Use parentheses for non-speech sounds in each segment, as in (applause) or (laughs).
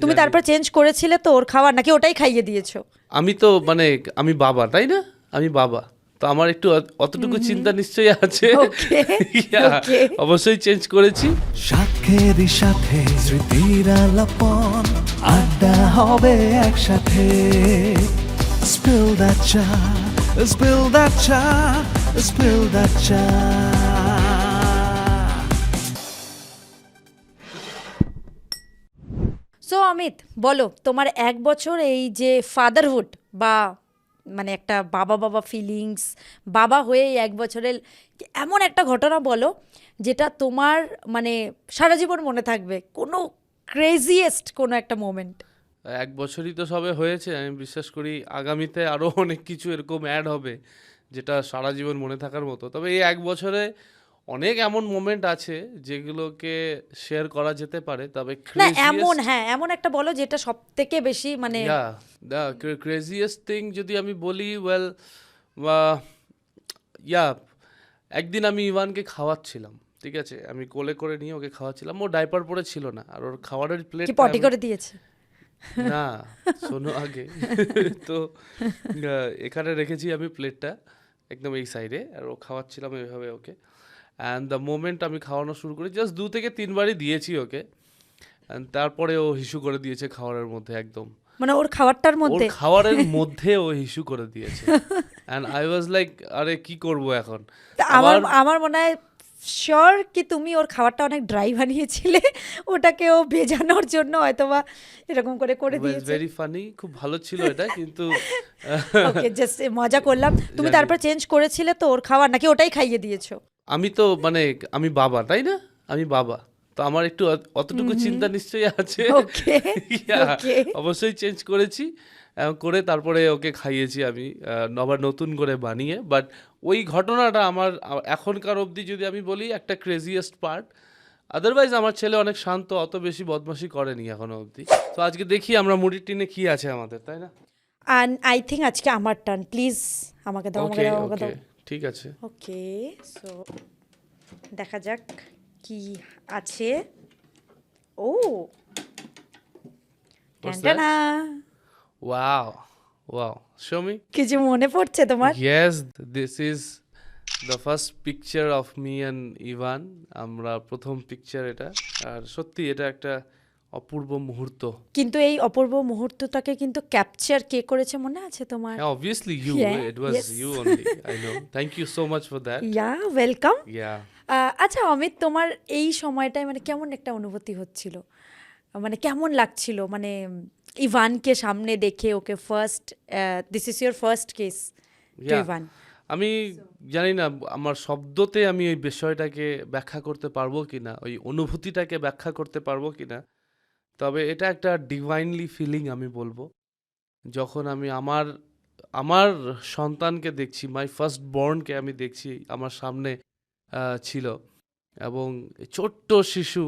তুমি তারপর চেঞ্জ করেছিলে তো ওর খাবার নাকি ওটাই খাইয়ে দিয়েছ? আমি তো মানে আমি বাবা তাই না? আমি বাবা। তো আমার একটু অতটুকু চিন্তা নিশ্চয়ই আছে. (laughs) অবশ্যই চেঞ্জ করেছি। সাথেরই সাথে স্মৃতির আলাপন আড্ডা হবে একসাথে। Spill that চা Spill that chai Spill that chai. So Amit বলো, তোমার এক বছর এই যে ফাদারহুড বা মানে একটা বাবা বাবা ফিলিংস বাবা হয়ে এক বছরের এমন একটা ঘটনা বলো, যেটা তোমার মানে সারা জীবন মনে থাকবে, কোনো ক্রেজিয়েস্ট কোনো একটা মোমেন্ট এক বছরই তো সবে হয়েছে, আমি বিশ্বাস করি আগামীতে আরও অনেক কিছু এরকম অ্যাড হবে, যেটা সারা জীবন মনে থাকার মতো। তবে এই এক বছরে অনেক এমন মোমেন্ট আছে যেগুলোকে শেয়ার করা যেতে পারে তবে না এমন হ্যাঁ এমন একটা বলো যেটা সব থেকে বেশি মানে ক্রেজিয়েস্ট থিং যদি আমি বলি ওয়েল ইয়া একদিন আমি ইভানকে খাওয়াচ্ছিলাম ঠিক আছে? আমি কোলে করে নিয়ে ওকে খাওয়াচ্ছিলাম। ও ডাইপার পরে ছিল না আর ওর খাবারের প্লেট পটি করে দিয়েছে? না শোনো আগে। (laughs) তো এখানে রেখেছি আমি প্লেটটা একদম এই সাইডে আর ও খাওয়াচ্ছিলাম এইভাবে ওকে। অ্যান্ড দ্য মোমেন্ট আমি খাওয়ানো শুরু করি জাস্ট দু থেকে তিনবারই দিয়েছি ওকে। অ্যান্ড তারপরে ও হিসু করে দিয়েছে খাবারের মধ্যে একদম। মানে ওর খাবারটার ওর মধ্যে? খাবারের (laughs) মধ্যে ও হিসু করে দিয়েছে। অ্যান্ড আই ওয়াজ লাইক আরে কি করব এখন? আমার আমার মনে হয় শিওর কি তুমি ওর খাবারটা অনেক ড্রাই বানিয়েছিলে ওটাকে ও ভেজানোর জন্য হয়তোবা এরকম করে করে দিয়েছে। ভেরি ফানি খুব ভালো ছিল এটা কিন্তু ওকে জাস্ট মজা করলাম। তুমি তারপর চেঞ্জ করেছিলে তো ওর খাবার নাকি ওটাই খাইয়ে দিয়েছ? আমি তো মানে আমি বাবা তাই না? আমি বাবা। তো আমার একটু অতটুকু চিন্তা নিশ্চয়ই আছে। ওকে (laughs) অবশ্যই চেঞ্জ করেছি। করে তারপরে ওকে খাইয়েছি আমি। আবার নতুন করে বানিয়ে। বাট ওই ঘটনাটা আমার এখনকার অবধি যদি আমি বলি একটা ক্রেজিয়েস্ট পার্ট আদারওয়াইজ আমার ছেলে অনেক শান্ত অত বেশি বদমাশি করেনি এখনও অবধি। তো আজকে দেখি আমরা মুড়ির টিনে কি আছে আমাদের তাই না? আই থিঙ্ক আজকে আমার টার্ন প্লিজ আমাকে দাও আমাকে দাও আমাকে দাও। ঠিক আছে। ওকে সো দেখা যাক কি আছে। ও টানটানা। ওয়াও ওয়াও শো মি কিছু মনে পড়ছে তোমার। Yes, this is the first picture of me and Ivan. আমরা প্রথম পিকচার এটা। আর সত্যি এটা একটা অপূর্ব মুহূর্ত। কিন্তু এই অপূর্ব মুহূর্তটাকে কিন্তু ক্যাপচার কে করেছে মনে আছে তোমার? হ্যাঁ obviously you it was. You only I know thank you so much for that yeah welcome yeah আচ্ছা অমিত তোমার এই সময়টায় মানে কেমন একটা অনুভূতি হচ্ছিল? মানে কেমন লাগছিল? মানে ইভানকে সামনে দেখে okay first this is your first case to Ivan. আমি জানি না আমার শব্দতে আমি ওই বিষয়টাকে ব্যাখ্যা করতে পারব কিনা ওই অনুভূতিটাকে ব্যাখ্যা করতে পারব কিনা। তবে এটা একটা ডিভাইনলি ফিলিং আমি বলব। যখন আমি আমার আমার সন্তানকে দেখছি মাই ফার্স্ট বর্নকে আমি দেখছি আমার সামনে ছিল এবং ছোট্ট শিশু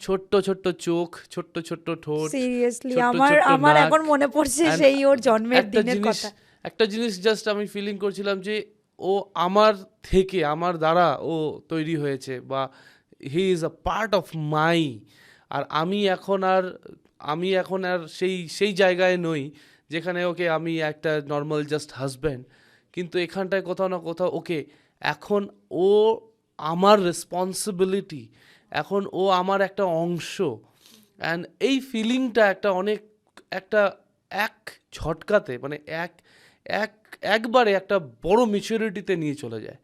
ছোট্ট ছোট্ট চোখ ছোট্ট ছোট্ট ঠোঁট সিরিয়াসলি আমার আমার এখন মনে পড়ছে সেই ওর জন্মের দিনের জিনিস কথা। একটা জিনিস জাস্ট আমি ফিলিং করছিলাম যে ও আমার থেকে আমার দ্বারা ও তৈরি হয়েছে বা he is a part of my আর আমি এখন আর, আমি এখন আর সেই সেই জায়গায় নই যেখানে, ওকে আমি একটা নর্মাল জাস্ট হাজব্যান্ড কিন্তু এখানটায় কোথাও না কোথাও ওকে এখন ও আমার রেসপন্সিবিলিটি এখন ও আমার একটা অংশ অ্যান্ড এই ফিলিংটা একটা অনেক, একটা এক ঝটকাতে মানে এক এক, একবারে একটা বড় ম্যাচুরিটিতে নিয়ে চলে যায়।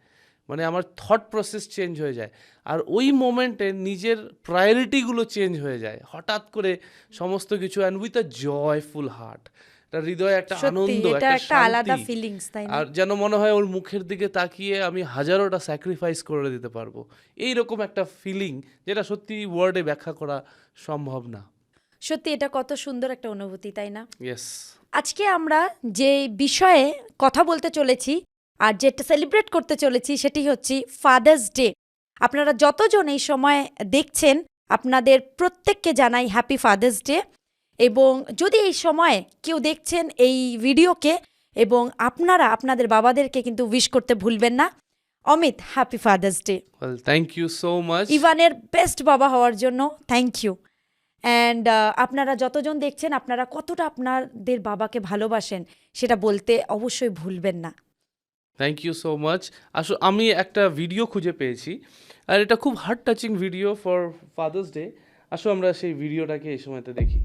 মানে আমার থট প্রসেস চেঞ্জ হয়ে যায়। আর ওই মোমেন্টে নিজের প্রায়োরিটিগুলো চেঞ্জ হয়ে যায়। হঠাৎ করে সমস্ত কিছু and with a joyful heart একটা হৃদয়ে একটা আনন্দ একটা আলাদা ফিলিংস তাই আর যেন মনে হয় ওর মুখের দিকে তাকিয়ে আমি হাজারোটা স্যাক্রিফাইস করে দিতে পারব। এই রকম একটা ফিলিং যেটা সত্যি ওয়ার্ডে ব্যাখ্যা করা সম্ভব না। সত্যি এটা কত সুন্দর একটা অনুভূতি তাই না? ইয়েস আজকে আমরা যে বিষয়ে কথা বলতে চলেছি আর যেটা সেলিব্রেট করতে চলেছি সেটি হচ্ছে ফাদার্স ডে আপনারা যতজন এই সময় দেখছেন আপনাদের প্রত্যেককে জানাই হ্যাপি ফাদার্স ডে এবং যদি এই সময় কেউ দেখছেন এই ভিডিওকে এবং আপনারা আপনাদের বাবাদেরকে কিন্তু উইশ করতে ভুলবেন না Amit happy father's day well thank you so much ইভানের বেস্ট বাবা হওয়ার জন্য থ্যাংক ইউ অ্যান্ড আপনারা যতজন দেখছেন আপনারা কতটা আপনাদের বাবাকে ভালোবাসেন সেটা বলতে অবশ্যই ভুলবেন না। থ্যাংক ইউ সো মাচ আসো, আমি একটা ভিডিও খুঁজে পেয়েছি, আর এটা খুব heart touching video for father's day আসো, আমরা সেই ভিডিওটাকে এই সময়তে দেখি।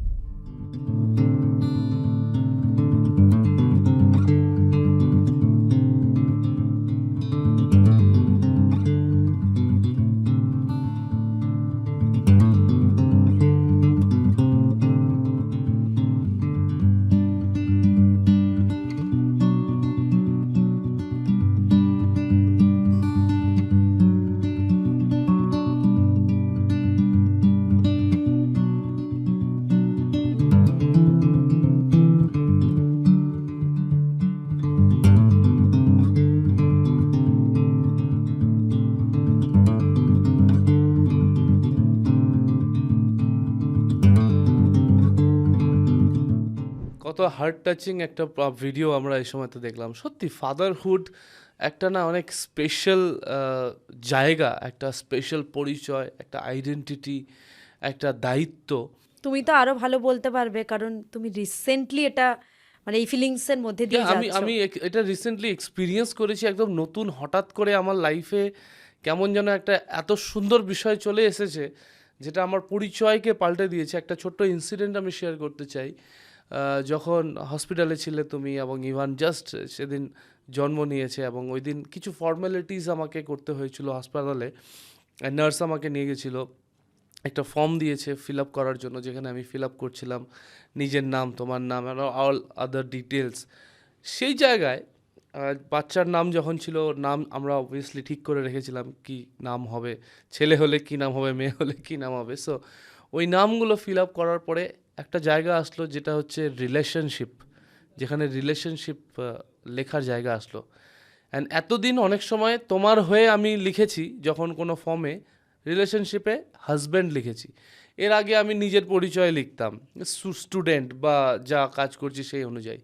হার্ট টাচিং একটা ভিডিও আমরা এই সময়তে দেখলাম। সত্যি ফাদারহুড একটা না অনেক স্পেশাল জায়গা একটা স্পেশাল পরিচয় একটা আইডেন্টিটি একটা দায়িত্ব। তুমি তো আরও ভালো বলতে পারবে কারণ তুমি রিসেন্টলি এটা মানে এই ফিলিংসের মধ্যে দিয়ে আমি আমি এটা রিসেন্টলি এক্সপিরিয়েন্স করেছি একদম নতুন হঠাৎ করে আমার লাইফে কেমন যেন একটা এত সুন্দর বিষয় চলে এসেছে যেটা আমার পরিচয়কে পাল্টে দিয়েছে। একটা ছোট্ট ইনসিডেন্ট আমি শেয়ার করতে চাই। যখন হসপিটালে ছিলে তুমি এবং ইভান জাস্ট সেদিন জন্ম নিয়েছে এবং ওই দিন কিছু ফর্মালিটিস আমাকে করতে হয়েছিল হাসপাতালে নার্স আমাকে নিয়ে গেছিল, একটা ফর্ম দিয়েছে ফিল আপ করার জন্য, যেখানে আমি ফিল আপ করছিলাম নিজের নাম, তোমার নাম অল আদার ডিটেলস সেই জায়গায় বাচ্চার নাম যখন ছিল নাম আমরা অবভিয়াসলি ঠিক করে রেখেছিলাম কি নাম হবে, ছেলে হলে কি নাম হবে, মেয়ে হলে কি নাম হবে। সো ওই নামগুলো ফিল আপ করার পরে একটা জায়গা আসলো যেটা হচ্ছে রিলেশনশিপ যেখানে রিলেশনশিপ লেখার জায়গা আসলো। অ্যান্ড এতদিন অনেক সময় তোমার হয়ে আমি লিখেছি যখন কোনো ফর্মে রিলেশনশিপে হাজব্যান্ড লিখেছি। এর আগে আমি নিজের পরিচয় লিখতাম স্টুডেন্ট বা যা কাজ করছি সেই অনুযায়ী।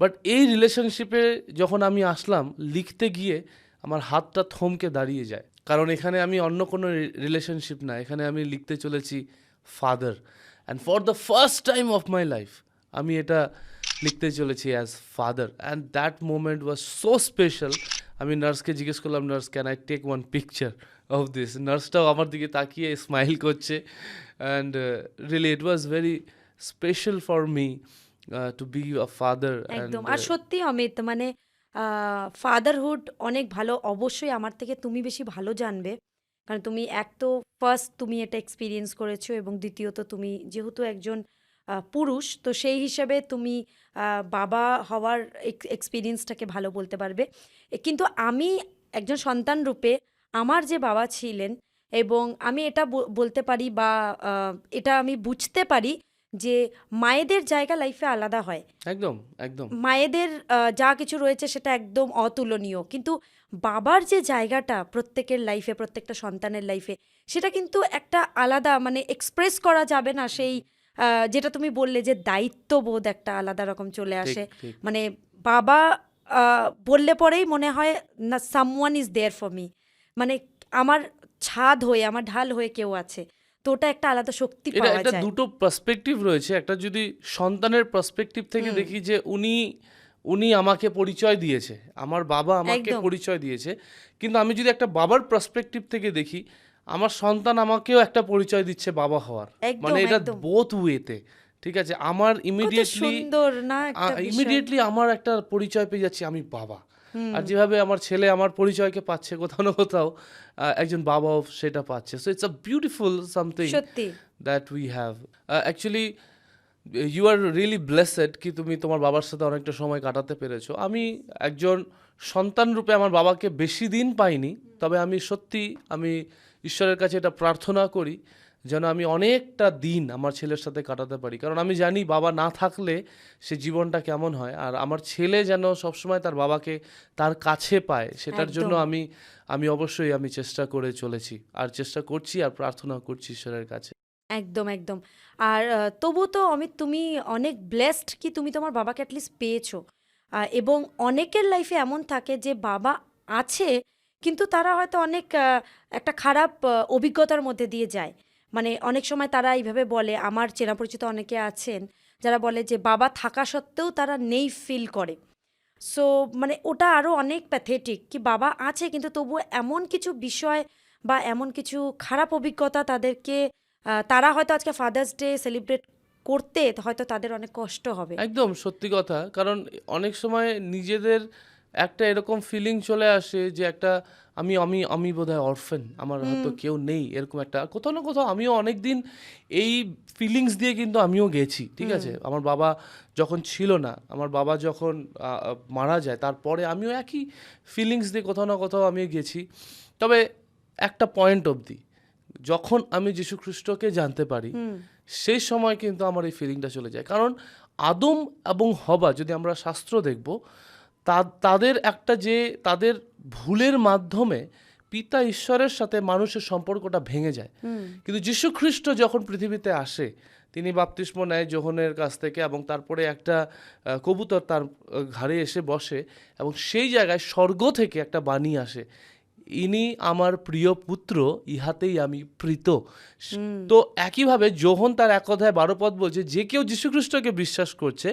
বাট এই রিলেশনশিপে যখন আমি আসলাম, লিখতে গিয়ে আমার হাতটা থমকে দাঁড়িয়ে যায়। কারণ এখানে আমি অন্য কোনো রিলেশনশিপ না, এখানে আমি লিখতে চলেছি father and for the first time of my life আমি এটা লিখতে চলেছি as father and that moment was so special আমি নার্সকে জিজ্ঞেস করলাম nurse can I take one picture of this নার্সটাও আমার দিকে তাকিয়ে স্মাইল করছে। And really it was very special for me to be a father একদম। আর সত্যি অমিত মানে ফাদারহুড অনেক ভালো। অবশ্যই আমার থেকে তুমি বেশি ভালো জানবে। কারণ তুমি এক তো ফার্স্ট তুমি এটা এক্সপিরিয়েন্স করেছ এবং দ্বিতীয়ত তুমি যেহেতু একজন পুরুষ তো সেই হিসাবে তুমি বাবা হওয়ার এক্সপিরিয়েন্সটাকে ভালো বলতে পারবে। কিন্তু আমি একজন সন্তান রূপে আমার যে বাবা ছিলেন এবং আমি এটা বলতে পারি বা এটা আমি বুঝতে পারি যে মায়েদের জায়গা লাইফে আলাদা হয়। একদম একদম। মায়েদের যা কিছু রয়েছে সেটা একদম অতুলনীয়। কিন্তু বাবার যে জায়গাটা প্রত্যেকের লাইফে প্রত্যেকটা সন্তানের লাইফে সেটা কিন্তু একটা আলাদা মানে এক্সপ্রেস করা যাবে না সেই যেটা তুমি বললে যে দায়িত্ববোধ একটা আলাদা রকম চলে আসে। মানে বাবা বললে পরেই মনে হয় না someone is there for me মানে আমার ছাদ হয়ে আমার ঢাল হয়ে কেউ আছে তো ওটা একটা আলাদা শক্তি পাওয়া যায়। দুটো পার্সপেক্টিভ রয়েছে। একটা যদি সন্তানের পার্সপেক্টিভ থেকে দেখি যে উনি উনি আমাকে পরিচয় দিয়েছে। আমার বাবা আমাকে পরিচয় দিয়েছে। কিন্তু আমি যদি একটা বাবার পার্সপেক্টিভ থেকে দেখি আমার সন্তান আমাকেও একটা পরিচয় দিচ্ছে বাবা হওয়ার। মানে এটা বোথ ওয়েতে ঠিক আছে? আমার ইমিডিয়েটলি সুন্দর না একটা ইমিডিয়েটলি আমার একটা পরিচয় পেয়ে যাচ্ছি আমি বাবা। আর যেভাবে আমার ছেলে আমার পরিচয়কে পাচ্ছে কোথাও না কোথাও একজন বাবাও সেটা পাচ্ছে। So it's a beautiful something that we have actually you are really blessed কি তুমি তোমার বাবার সাথে অনেকটা সময় কাটাতে পেরেছ। আমি একজন সন্তান রূপে আমার বাবাকে বেশি দিন পাইনি তবে আমি সত্যি আমি ঈশ্বরের কাছে এটা প্রার্থনা করি যেন আমি অনেকটা দিন আমার ছেলের সাথে কাটাতে পারি। কারণ আমি জানি বাবা না থাকলে সে জীবনটা কেমন হয় আর আমার ছেলে যেন সবসময় তার বাবাকে তার কাছে পায় সেটার জন্য আমি আমি অবশ্যই আমি চেষ্টা করে চলেছি আর চেষ্টা করছি আর প্রার্থনা করছি ঈশ্বরের কাছে। একদম একদম। আর তবু তো অমিত তুমি অনেক ব্লেসড কি তুমি তোমার বাবাকে অ্যাটলিস্ট পেয়েছ। এবং অনেকের লাইফে এমন থাকে যে বাবা আছে, কিন্তু তারা হয়তো অনেক একটা খারাপ অভিজ্ঞতার মধ্যে দিয়ে যায়। মানে অনেক সময় তারা এইভাবে বলে, আমার চেনা পরিচিত অনেকে আছেন, যারা বলে যে বাবা থাকা সত্ত্বেও তারা নেই ফিল করে। সো মানে ওটা আরও অনেক প্যাথেটিক কি বাবা আছে, কিন্তু তবুও এমন কিছু বিষয় বা এমন কিছু খারাপ অভিজ্ঞতা তাদেরকে তারা হয়তো আজকে ফাদার্স ডে সেলিব্রেট করতে হয়তো তাদের অনেক কষ্ট হবে। একদম সত্যি কথা। কারণ অনেক সময় নিজেদের একটা এরকম ফিলিং চলে আসে যে একটা আমি আমি আমি বোধহয় অরফেন আমার হয়তো কেউ নেই এরকম একটা। কোথাও না কোথাও আমিও অনেক দিন এই ফিলিংস দিয়ে কিন্তু আমিও গেছি ঠিক আছে? আমার বাবা যখন ছিল না আমার বাবা যখন মারা যায় তারপরে আমিও একই ফিলিংস দিয়ে কোথাও না কোথাও আমিও গেছি। তবে একটা পয়েন্ট অবধি যখন আমি যীশু খ্রিস্টকে জানতে পারি সেই সময় কিন্তু আমার এই ফিলিংটা চলে যায়। কারণ আদম এবং হবা যদি আমরা শাস্ত্র দেখব তাদের একটা যে তাদের ভুলের মাধ্যমে পিতা ঈশ্বরের সাথে মানুষের সম্পর্কটা ভেঙে যায়। কিন্তু যীশু খ্রিস্ট যখন পৃথিবীতে আসে তিনি বাপতিস্ম নেয় যোহনের কাছ থেকে এবং তারপরে একটা কবুতর তার ঘাড়ে এসে বসে এবং সেই জায়গায় স্বর্গ থেকে একটা বাণী আসে। ইনি আমার প্রিয় পুত্র ইহাতেই আমি প্রীত। তো একইভাবে যোহন তার এক কথায় বারো পদ বলছে যে কেউ যীশুখ্রিস্টকে বিশ্বাস করছে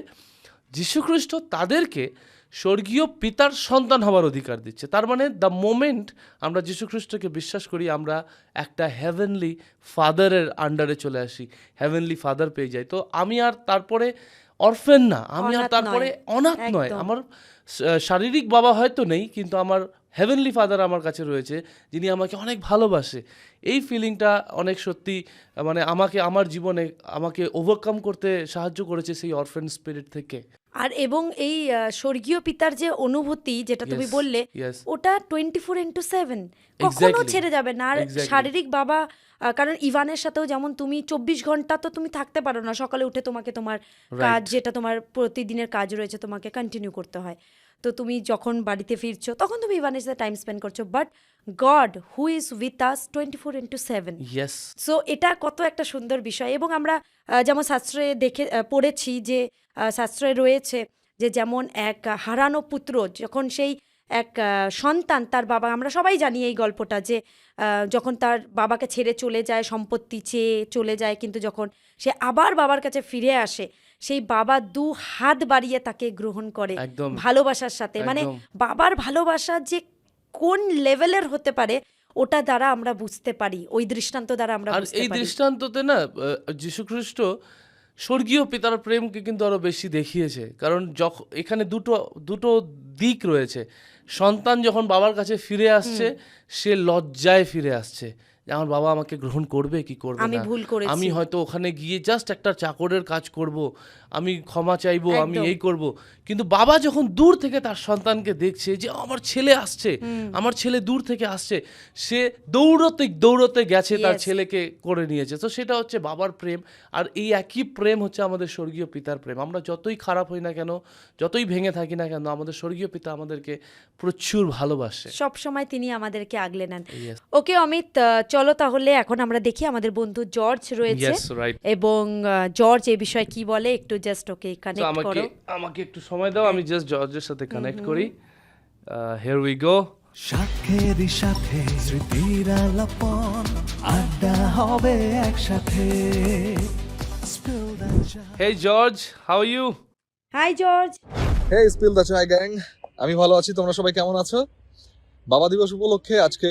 যীশুখ্রিস্ট তাদেরকে স্বর্গীয় পিতার সন্তান হওয়ার অধিকার দিচ্ছে। তার মানে দ্য মোমেন্ট আমরা যীশুখ্রিস্টকে বিশ্বাস করি আমরা একটা হেভেনলি ফাদারের আন্ডারে চলে আসি। হেভেনলি ফাদার পেয়ে যাই। তো আমি আর তারপরে অরফেন না আমি আর তারপরে অনাথ নয়। আমার শারীরিক বাবা হয়তো নেই কিন্তু আমার হেভেনলি ফাদার আমার কাছে রয়েছে যিনি আমাকে অনেক ভালোবাসে। এই ফিলিংটা অনেক সত্যি মানে আমাকে আমার জীবনে আমাকে ওভারকাম করতে সাহায্য করেছে সেই অরফেন স্পিরিট থেকে। আর এবং এই স্বর্গীয় পিতার যে অনুভূতি যেটা তুমি বললে ওটা টোয়েন্টি ফোর ইন্টু সেভেন কখনো ছেড়ে যাবে না। আর শারীরিক বাবা কারণ ইভানের সাথেও যেমন তুমি চব্বিশ ঘণ্টা তো তুমি থাকতে পারো না সকালে উঠে তোমাকে তোমার কাজ যেটা তোমার প্রতিদিনের কাজ রয়েছে তোমাকে কন্টিনিউ করতে হয়। তো তুমি যখন বাড়িতে ফিরছো তখন তুমি ইভানের সাথে টাইম স্পেন্ড করছ। But God who is with us twenty four into seven yes so এটা কত একটা সুন্দর বিষয়। এবং আমরা যেমন শাস্ত্রে দেখে পড়েছি যে শাস্ত্রে রয়েছে যে যেমন এক হারানো পুত্র যখন সেই এক সন্তান তার বাবা আমরা সবাই জানি এই গল্পটা যে যখন তার বাবাকে ছেড়ে চলে যায় সম্পত্তি চেয়ে চলে যায় কিন্তু যখন সে আবার বাবার কাছে ফিরে আসে সেই বাবা দু হাত বাড়িয়ে তাকে গ্রহণ করে ভালোবাসার সাথে। মানে বাবার ভালোবাসা যে কোন লেভেলের হতে পারে ওটা দ্বারা আমরা বুঝতে পারি ওই দৃষ্টান্ত দ্বারা আমরা এই দৃষ্টান্ততে না যীশুখ্রিস্ট স্বর্গীয় পিতার প্রেমকে কিন্তু আরও বেশি দেখিয়েছে। কারণ যখন এখানে দুটো দুটো দিক রয়েছে। সন্তান যখন বাবার কাছে ফিরে আসছে সে লজ্জায় ফিরে আসছে। যে আমার বাবা আমাকে গ্রহণ করবে কি করবে আমি না? ভুল করেছি। আমি হয়তো ওখানে গিয়ে জাস্ট একটা চাকরের কাজ করব। আমি ক্ষমা চাইব আমি এই করব। কিন্তু বাবা যখন দূর থেকে তার সন্তানকে দেখছে যে আমার ছেলে আসছে। আমার ছেলে দূর থেকে আসছে। সে দৌড়তে দৌড়তে গেছে তার ছেলেকে করে নিয়েছে। তো সেটা হচ্ছে বাবার প্রেম। আর এই একই প্রেম হচ্ছে আমাদের স্বর্গীয় পিতার প্রেম। আমরা যতই খারাপ হই না কেন যতই ভেঙে থাকি না কেন আমাদের স্বর্গীয় পিতা আমাদেরকে প্রচুর ভালোবাসে। সব সময় তিনি আমাদেরকে আগলে নেন. ওকে অমিত চলো তাহলে এখন আমরা দেখি আমাদের বন্ধু জর্জ রয়েছে। এবং জর্জ এই বিষয়ে কি বলে একটু জাস্ট ওকে কানেক্ট করো। আমাকে একটু সময় দাও আমি জাস্ট জর্জের সাথে কানেক্ট করি। হেয়ার উই গো সাথেরই সাথে স্মৃতির আলাপন আড্ডা হবে একসাথে। Spill that chai. Hey George how you hi George hey spill the chai gang আমি ভালো আছি তোমরা সবাই কেমন আছো? বাবা দিবস উপলক্ষে আজকে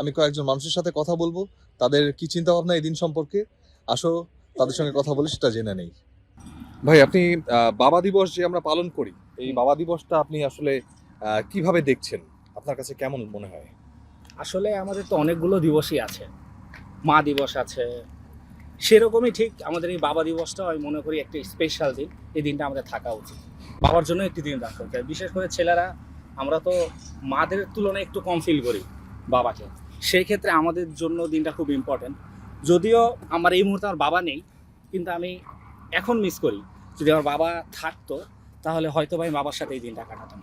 আমি কয়েকজন মানুষের সাথে কথা বলব। তাদের কি চিন্তা ভাবনা এই দিন সম্পর্কে? আসো তাদের সঙ্গে কথা বলে সেটা জেনে নেই। ভাই আপনি বাবা দিবস যে আমরা পালন করি এই বাবা দিবসটা আপনি আসলে কীভাবে দেখছেন? আপনার কাছে কেমন মনে হয়? আসলে আমাদের তো অনেকগুলো দিবসই আছে। মা দিবস আছে। সেরকমই ঠিক আমাদের এই বাবা দিবসটা আমি মনে করি একটা স্পেশাল দিন। এই দিনটা আমাদের থাকা উচিত। বাবার জন্য একটি দিন রাখা উচিত। বিশেষ করে ছেলেরা আমরা তো মাদের তুলনায় একটু কম ফিল করি বাবাকে। সেই ক্ষেত্রে আমাদের জন্য দিনটা খুব ইম্পর্টেন্ট যদিও আমার এই মুহূর্তে আমার বাবা নেই কিন্তু আমি এখন মিস করি। যদি আমার বাবা থাকতো তাহলে হয়তো বা আমি বাবার সাথে এই দিনটা কাটাতাম।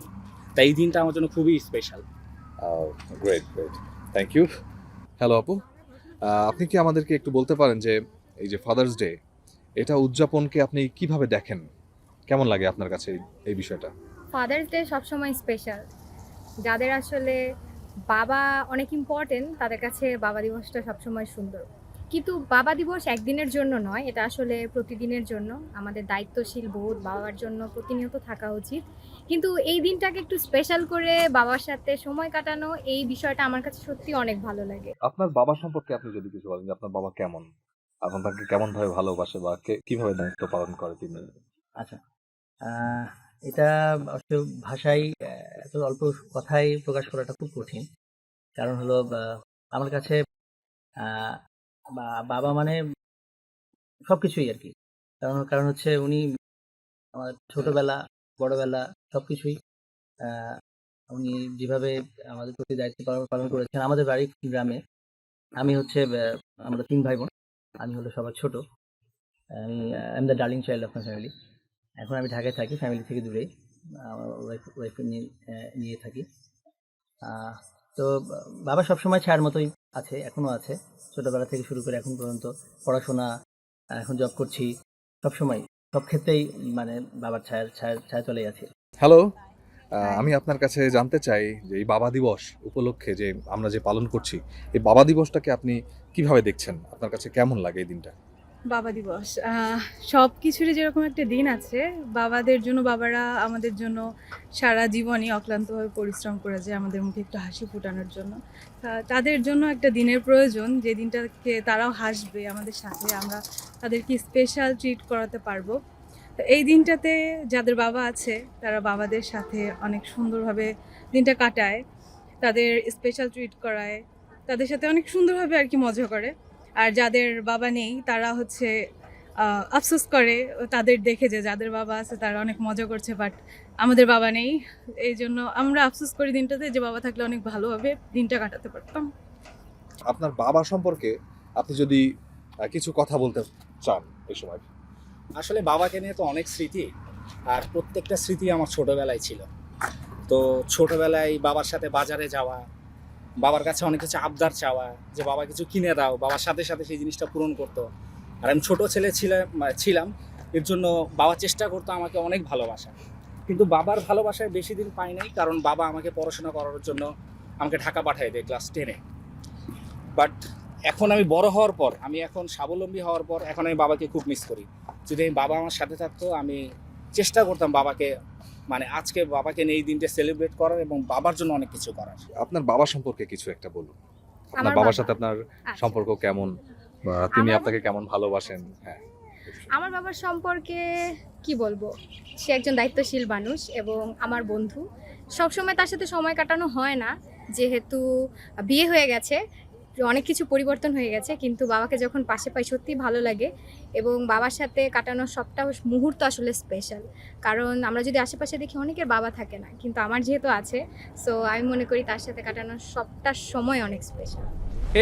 তাই এই দিনটা আমার জন্য খুবই special great great thank you hello আপু। আপনি কি আমাদেরকে একটু বলতে পারেন যে এই যে ফাদার্স ডে এটা উদযাপনকে আপনি কীভাবে দেখেন? কেমন লাগে আপনার কাছে এই- এই বিষয়টা? ফাদার্স ডে সবসময় স্পেশাল যাদের আসলে বাবা অনেক ইম্পর্টেন্ট তাদের কাছে বাবা দিবসটা সবসময় সুন্দর। কিন্তু বাবা দিবস একদিনের জন্য নয় এটা আসলে প্রতিদিনের জন্য। আমাদের দায়িত্বশীল বোধ বাবার জন্য প্রতিনিয়ত থাকা উচিত। কিন্তু এই দিনটাকে একটু স্পেশাল করে বাবার সাথে সময় কাটানো এই বিষয়টা আমার কাছে সত্যি অনেক ভালো লাগে। আপনার বাবা সম্পর্কে আপনি যদি কিছু বলেন আপনার বাবা কেমন? এখন তাকে কেমন ভাবে ভালোবাসে বা কীভাবে দায়িত্ব পালন করে তিনি? আচ্ছা আহ, এটা ভাষায় আহ, এত অল্প কথায় প্রকাশ করাটা খুব কঠিন। কারণ হলো আহ, আমার কাছে আহ, বা- বাবা মানে সবকিছুই আর কি কারণ কারণ হচ্ছে উনি আমার ছোটবেলা বড়বেলা সবকিছুই আহ, উনি যেভাবে আমাদের প্রতি দায়িত্ব পালন করেছেন আমাদের বাড়ি গ্রামে। আমি হচ্ছে আমরা তিন ভাই বোন আমি হলো সবার ছোট। আমি I am the darling child of my family এখন আমি ঢাকায় থাকি ফ্যামিলি থেকে দূরেই। আমার ওয়াইফ ওয়াইফকে নিয়ে নিয়ে থাকি। তো বাবা সবসময় ছায়ার মতোই আছে এখনও আছে। ছোটোবেলা থেকে শুরু করে এখন পর্যন্ত পড়াশোনা এখন জব করছি সবসময় সব ক্ষেত্রেই মানে বাবার ছায়ার ছায়া ছায়া চলেই আছে। হ্যালো আমি আপনার কাছে জানতে চাই যে এই বাবা দিবস উপলক্ষে যে আমরা যে পালন করছি এই বাবা দিবসটাকে আপনি কীভাবে দেখছেন? আপনার কাছে কেমন লাগে এই দিনটা? বাবা দিবস। সব কিছুরই যেরকম একটা দিন আছে, বাবাদের জন্য, বাবারা আমাদের জন্য সারা জীবনই অক্লান্তভাবে পরিশ্রম করে যায় আমাদের মুখে একটু হাসি ফোটানোর জন্য। তাদের জন্য একটা দিনের প্রয়োজন, যে দিনটাকে তারাও হাসবে আমাদের সাথে, আমরা তাদেরকে স্পেশাল ট্রিট করাতে পারব। তো, এই দিনটাতে যাদের বাবা আছে, তারা বাবাদের সাথে অনেক সুন্দরভাবে দিনটা কাটায়, তাদের স্পেশাল ট্রিট করায়, তাদের সাথে অনেক সুন্দরভাবে আর কি মজা করে। আর যাদের বাবা নেই তারা হচ্ছে আফসোস করে তাদের দেখে যে যাদের বাবা আছে তারা অনেক মজা করছে বাট আমাদের বাবা নেই। এই জন্য আমরা আফসোস করি দিনটাতে যে বাবা থাকলে অনেক ভালোভাবে দিনটা কাটাতে পারতাম। আপনার বাবা সম্পর্কে আপনি যদি কিছু কথা বলতে চান এই সময়। আসলে বাবাকে নিয়ে তো অনেক স্মৃতি আর প্রত্যেকটা স্মৃতি আমার ছোটবেলায় ছিল। তো ছোটবেলায় বাবার সাথে বাজারে যাওয়া বাবার কাছে অনেক কিছু আবদার চাওয়া, যে বাবা কিছু কিনে দাও, বাবার সাথে সাথে সেই জিনিসটা পূরণ করতো। আর আমি ছোট ছেলে ছিলাম ছিলাম, এর জন্য বাবা চেষ্টা করতো আমাকে অনেক ভালোবাসা। কিন্তু বাবার ভালোবাসায় বেশি দিন পাই নাই, কারণ বাবা আমাকে পড়াশোনা করার জন্য আমাকে ঢাকা পাঠিয়ে দেয় ক্লাস টেনে। বাট এখন আমি বড় হওয়ার পর, আমি এখন স্বাবলম্বী হওয়ার পর, এখন আমি বাবাকে খুব মিস করি। যদি আমি বাবা আমার সাথে থাকতো, আমি চেষ্টা করতাম বাবাকে মানে আজকে বাবাকে নিয়ে এই দিনটা সেলিব্রেট করার এবং বাবার জন্য অনেক কিছু করার। আপনার বাবা সম্পর্কে কিছু একটা বলুন। আপনার আমার বাবার সাথে আপনার আচ্ছা। সম্পর্ক কেমন? বা তিনি আপনাকে কেমন ভালোবাসেন? হ্যাঁ। আমার বাবার সম্পর্কে কি বলব? সে একজন দায়িত্বশীল মানুষ এবং আমার বন্ধু। সবসময় তার সাথে সময় কাটানো হয় না। যেহেতু বিয়ে হয়ে গেছে অনেক কিছু পরিবর্তন হয়ে গেছে, কিন্তু বাবাকে যখন পাশে পাই সত্যি ভালো লাগে এবং বাবার সাথে কাটানোর সবটা মুহূর্ত আসলে স্পেশাল কারণ আমরা যদি আশেপাশে দেখি অনেকের বাবা থাকে না, কিন্তু আমার যেহেতু আছে সো আমি মনে করি তার সাথে কাটানোর সবটা সময় অনেক স্পেশাল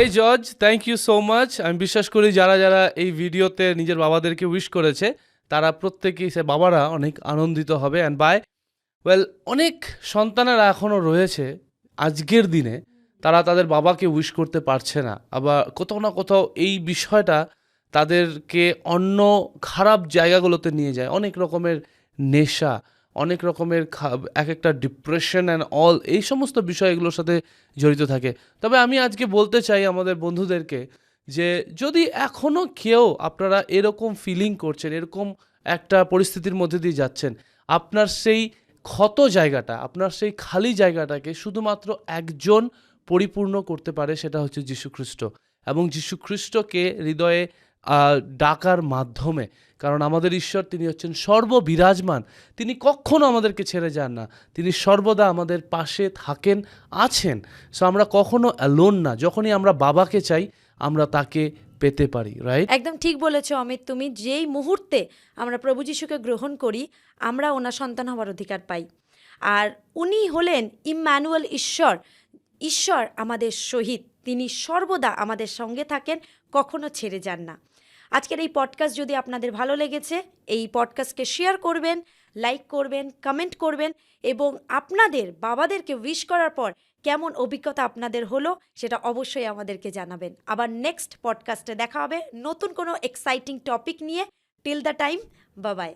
এই জজ থ্যাংক ইউ সো মাচ আমি বিশ্বাস করি যারা যারা এই ভিডিওতে নিজের বাবাদেরকে উইশ করেছে, তারা প্রত্যেকেই সে বাবারা অনেক আনন্দিত হবে। অ্যান্ড বাই ওয়েল অনেক সন্তানেরা এখনও রয়েছে আজকের দিনে তারা তাদের বাবাকে উইশ করতে পারছে না। আবার কোথাও না কোথাও এই বিষয়টা তাদেরকে অন্য খারাপ জায়গাগুলোতে নিয়ে যায়। অনেক রকমের নেশা, অনেক রকমের এক একটা ডিপ্রেশন অ্যান্ড অল এই সমস্ত বিষয়গুলোর সাথে জড়িত থাকে। তবে আমি আজকে বলতে চাই আমাদের বন্ধুদেরকে যে যদি এখনও কেউ আপনারা এরকম ফিলিং করছেন, এরকম একটা পরিস্থিতির মধ্যে দিয়ে যাচ্ছেন, আপনার সেই ক্ষত জায়গাটা, আপনার সেই খালি জায়গাটাকে শুধুমাত্র একজন পরিপূর্ণ করতে পারে সেটা হচ্ছে যীশুখ্রিস্ট। এবং যীশুখ্রিস্টকে হৃদয়ে ডাকার মাধ্যমে, কারণ আমাদের ঈশ্বর তিনি হচ্ছেন সর্ববিরাজমান। তিনি কখনো আমাদেরকে ছেড়ে যান না। তিনি সর্বদা আমাদের পাশে থাকেন, আছেন। সো আমরা কখনো অ্যালোন না। যখনই আমরা বাবাকে চাই, আমরা তাকে পেতে পারি রাইট একদম ঠিক বলেছ অমিত তুমি। যেই মুহূর্তে আমরা প্রভু যিশুকে গ্রহণ করি, আমরা ওনার সন্তান হওয়ার অধিকার পাই। আর উনি হলেন ইম্যানুয়াল ঈশ্বর ঈশ্বর আমাদের শহীদ তিনি সর্বদা আমাদের সঙ্গে থাকেন, কখনো ছেড়ে যান না। আজকের এই পডকাস্ট যদি আপনাদের ভালো লেগেছে, এই পডকাস্টকে শেয়ার করবেন লাইক করবেন কমেন্ট করবেন এবং আপনাদের বাবাদেরকে উইশ করার পর কেমন অভিজ্ঞতা আপনাদের হলো সেটা অবশ্যই আমাদেরকে জানাবেন। আবার নেক্সট পডকাস্টে দেখা হবে নতুন কোনো এক্সাইটিং টপিক নিয়ে। Till the time Babai